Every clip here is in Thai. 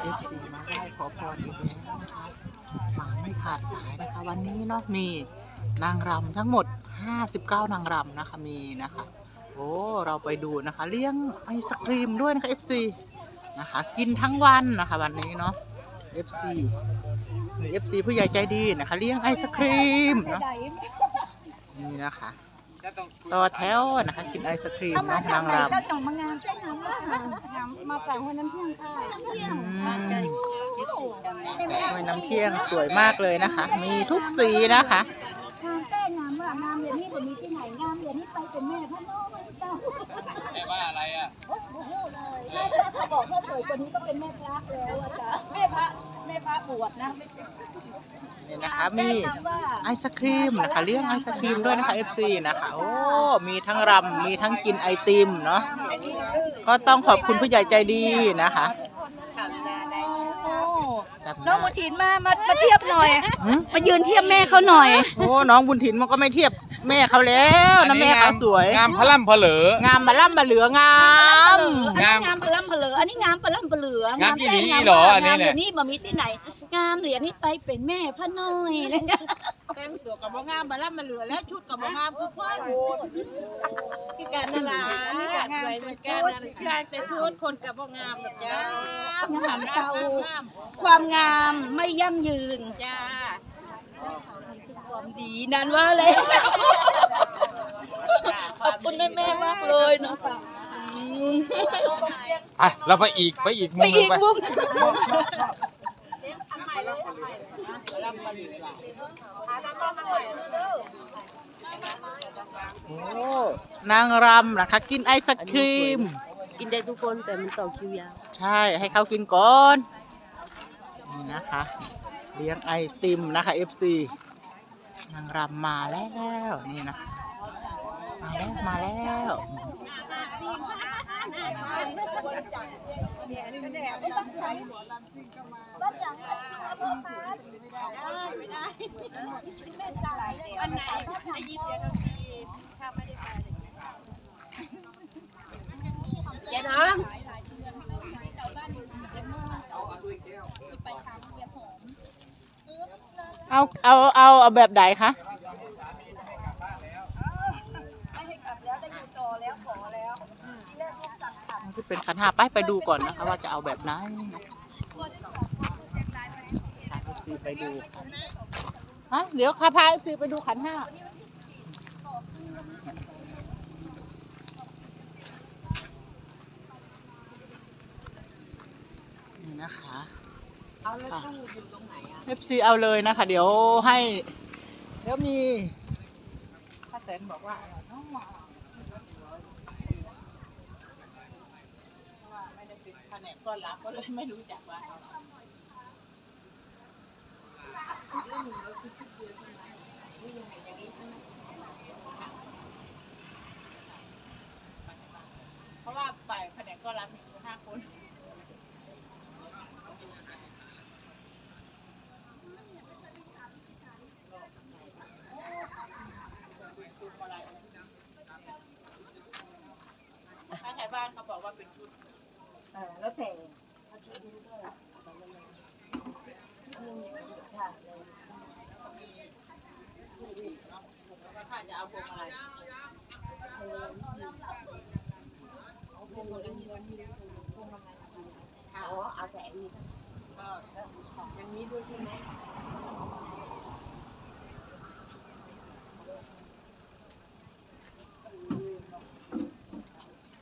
เอฟซีมาไหว้ขอพรอีกแล้วนะคะมาไม่ขาดสายนะคะวันนี้เนาะมีนางรำทั้งหมด 59 นางรำนะคะมีนะคะ โอ้เราไปดูนะคะ เลี้ยงไอศครีมด้วยนะคะ FC นะคะ กินทั้งวันนะคะวันนี้เนาะ FC มี FC ผู้ใหญ่ใจดีนะคะ เลี้ยงไอศครีมเนาะนี่นะคะ ต่อแถวนะคะกินไอศครีมเอามาเนาะจากนางไหนรำเจ้าจ่องมางานเส้นน้ำว่างามมาจากหัวน้ำเพียงค่ะน้ำเพียงอืมห้วยน้ำเที่ยงสวยมากเลยนะคะ มีทุกสีนะคะงามแป้งงามว่างามเดี๋ยวนี้ผมมีที่ไหนงามเดี๋ยวนี้ไปเป็นแม่พ่อน้องเจ้าแต่ว่าอะไรอะโอ้โหเลยแม่พระเขาบอกถ้าสวยกว่านี้ก็เป็นแม่พระแล้วอะจ้ะแม่พระแม่ พระบวชนะไม่ใช่นี่นะคะมีงามว่าไอศครีมนะคะเลี้ยงไอศครีมด้วยนะคะ FC นะคะโอ้มีทั้งรำมีทั้งกินไอติมเนาะก็ต้องขอบคุณผู้ใหญ่ใจดีนะคะโอ้จำน้องได้มุทินมามามาเทียบหน่อยหึมายืนเทียบแม่เขาหน่อยโอ้น้องบุญถินมันก็ไม่เทียบ แม่เขาแล้วนะแม่เขาสวยงามพล่ำเพลองามมาล่ำมาเหลืองามอันนี้งามพลัมเพลืออันนี้งามพลัมเพลืองามอีหลีแป้งเหรอว่าอันนี้งามเนี่ยเดี๋ยวนี้บ่มีที่ไหน งามเหรียญนี้ไปเป็นแม่พระน้อยนะแต่งตัวกับบ่งามมาล่ำมาเหลือแล้วชุดกับบ่งามคือเพื่อนคือการนาราสวยเหมือนกันงานแต่ชุดคนกับบ่งามแบบจ้างามเก่าความงามไม่ยั่งยืนจ้า ความดีนั่นว่าเลยขอบคุณแม่แม่ๆมากเลยนะคะอืมไปเราไปอีกไปอีกมุไปมหนึอีงกไปมุมโอ้นางรำนะคะกินไอศครีม กินได้ทุกคนแต่มันต่อคิวยาวใช่ให้เขากินก่อน นี่นะคะ เลี้ยงไอติมนะคะ FC นางรำมาแล้วนี่นะคะมาแล้วมาแล้ววันไหนจะยิบเดี๋ยวเราทีถ้าไม่ได้ไปเจ๊น้อง เอาเอาเอาเอาแบบไหนคะที่เป็นขันห้าไปไปดูก่อนนะคะว่าจะเอาแบบไหนพา FC ไปดูฮะเดี๋ยวค่ะพา FC ไปดูขันห้านี่นะคะ เอาแล้วตู้อยู่ตรงไหนอะ FC เอาเลยนะคะ เดี๋ยวให้เดี๋ยวมีป้าแตนบอกว่าอะไรเนาะว่าไม่ได้เป็นแผนกต้อนรับก็เลยไม่รู้จักว่าเอาอะไรเพราะว่าฝ่ายแผนกต้อนรับมีอยู่ห้าคน ถ้าไทยบ้าน เขาบอกว่าเป็นชุดเออแล้วแต่ใช่เลยแล้วก็ถ้าจะเอาพวงมาลัยอ๋อเอาแต่อันนี้ก็อย่างนี้ด้วยใช่ไหม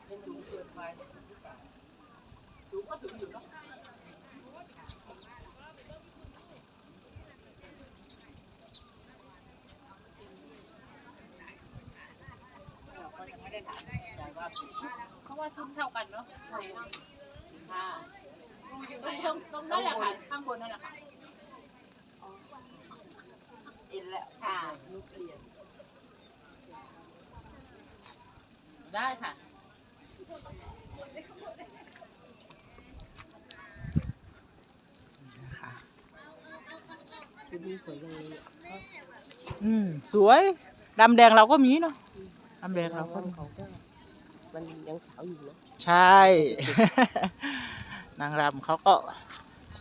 เป็นสูงเกินไปสูงก็ถึงอยู่เนาะเราก็ยังไม่ได้ถามใจว่าเป็นชุด เพราะว่าชุดเท่ากันเนาะค่ะตรงตรงนั้นแหละค่ะข้างบนนั่นแหละค่ะเอ็นแล้วค่ะลูกเรียนได้ค่ะชุดนี้สวยจังเลยอะอืม สวย ดำแดงเราก็มีเนาะ ดำแดงเราก็มีเขาก็ มันยังขาวอยู่นะ ใช่ นางรำเขาก็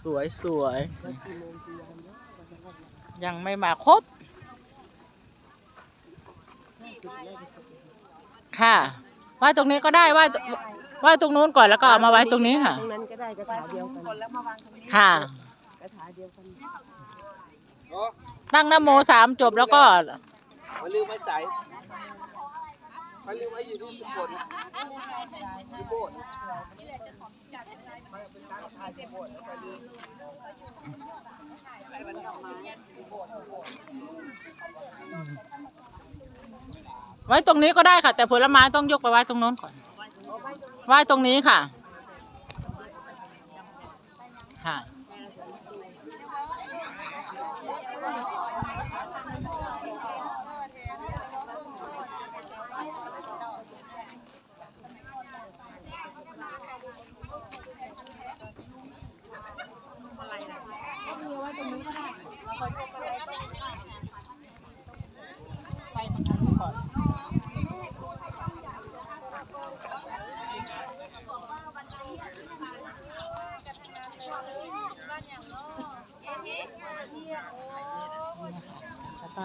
สวยสวยยังไม่มาครบ ค่ะไหว้ตรงนี้ก็ได้ไหว้ไหว้ตรงนู้นก่อนแล้วก็เอามาไว้ตรงนี้ค่ะตรงนั้นก็ได้กระถาเดียวกันคนแล้วมาวางตรงนี้ค่ะกระถาเดียวกันตั้งนโมสามจบแล้วก็มาลืมไว้ใส่ มาลืมไว้อยู่ที่สุโขทัยไว้ตรงนี้ก็ได้ค่ะ แต่ผลไม้ต้องยกไปไว้ตรงโน้นก่อน ไว้ตรงนี้ค่ะ ค่ะ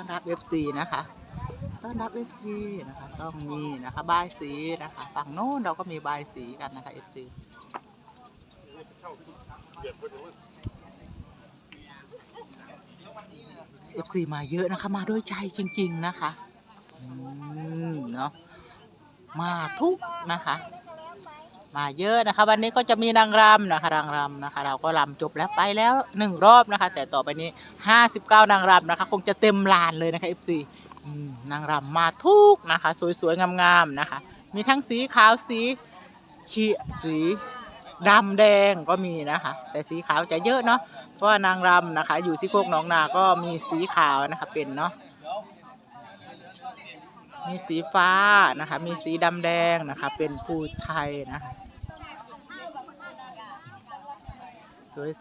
ต้อนรับ FC นะคะ ต้อนรับ FC นะคะ ต้องมีนะคะบายสีนะคะฝั่งโน้นเราก็มีบายสีกันนะคะ FC FC มาเยอะนะคะ มาด้วยใจจริง ๆ นะคะ อืม เนาะมาทุกนะคะ มาเยอะนะคะ วันนี้ก็จะมีนางรำนะคะนางรำนะคะ เราก็รำจบแล้วไปแล้วหนึ่งรอบนะคะ แต่ต่อไปนี้ห้าสิบเก้านางรำนะคะ คงจะเต็มลานเลยนะคะ FC นางรำมาทุกนะคะ สวยๆงามๆนะคะ มีทั้งสีขาวสีเขียวสีดำแดงก็มีนะคะ แต่สีขาวจะเยอะเนาะเพราะว่านางรำนะคะ อยู่ที่โคกหนองนาก็มีสีขาวนะคะเป็นเนาะมีสีฟ้านะคะ มีสีดำแดงนะคะ เป็นภูไทยนะคะ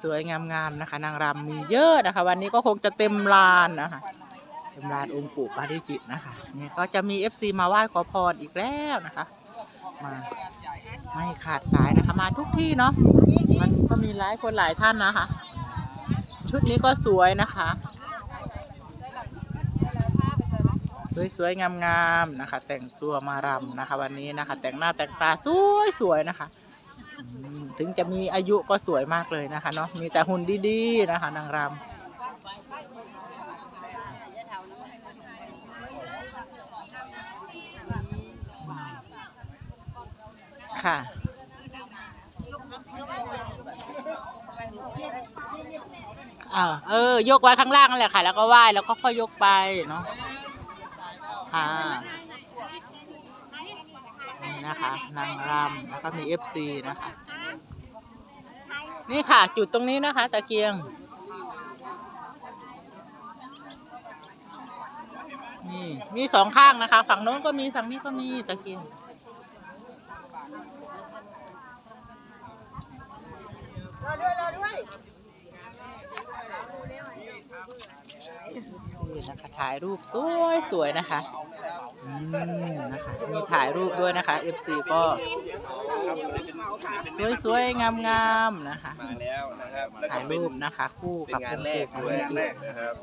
สวยๆ งามๆ นะคะ นางรำมีเยอะนะคะ วันนี้ก็คงจะเต็มลานนะคะเต็มลานองค์ปู่ปาริจิตนะคะเนี่ยก็จะมี FC มาไหว้ขอพรอีกแล้วนะคะ มาไม่ขาดสายนะคะมาทุกที่เนาะมันก็มีหลายคนหลายท่านนะคะ ชุดนี้ก็สวยนะคะ สวยๆ งามๆ นะคะ แต่งตัวมารำนะคะ วันนี้นะคะ แต่งหน้าแต่งตาสวยๆ นะคะ ถึงจะมีอายุก็สวยมากเลยนะคะเนาะมีแต่หุ่นดีๆนะคะ นางรำค่ะเออเออ ยกไว้ข้างล่างนั่นแหละค่ะ แล้วก็ไหว้แล้วก็ค่อยยกไปเนาะ ค่ะนี่นะคะ นางรำแล้วก็มีเอฟซีนะคะ นี่ค่ะ จุดตรงนี้นะคะ ตะเกียง นี่มีสองข้างนะคะ ฝั่งโน้นก็มีฝั่งนี้ก็มีตะเกียงนี่นะคะถ่ายรูปสวยสวยนะคะอืมนะคะมีถ่ายรูปด้วยนะคะ FC ก็ สวยๆ งามๆ นะคะ มาแล้วนะครับแล้วถ่ายก็เป็นรูปนะคะ คู่เป็นกับงาคุนณแรปู่กของด้วยจริงนะครับ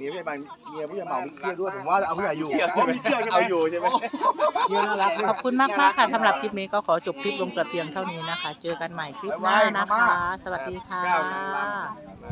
มีผู้ใหญ่บ้านเมียผู้ใหญ่เหมามีเครียดด้วยผมว่าเอาผู้ใหญ่อยู่เกี่ยวอ๋อมีเครียดใช่ไหมเอาอยู่ใช่ไหมเยอะน่ารักด้วยขอบคุณมากมากๆค่ะสำหรับคลิปนี้ก็ขอจบคลิปลงแต่เพียงเท่านี้นะคะ เจอกันใหม่คลิปหน้านะคะ สวัสดีค่ะ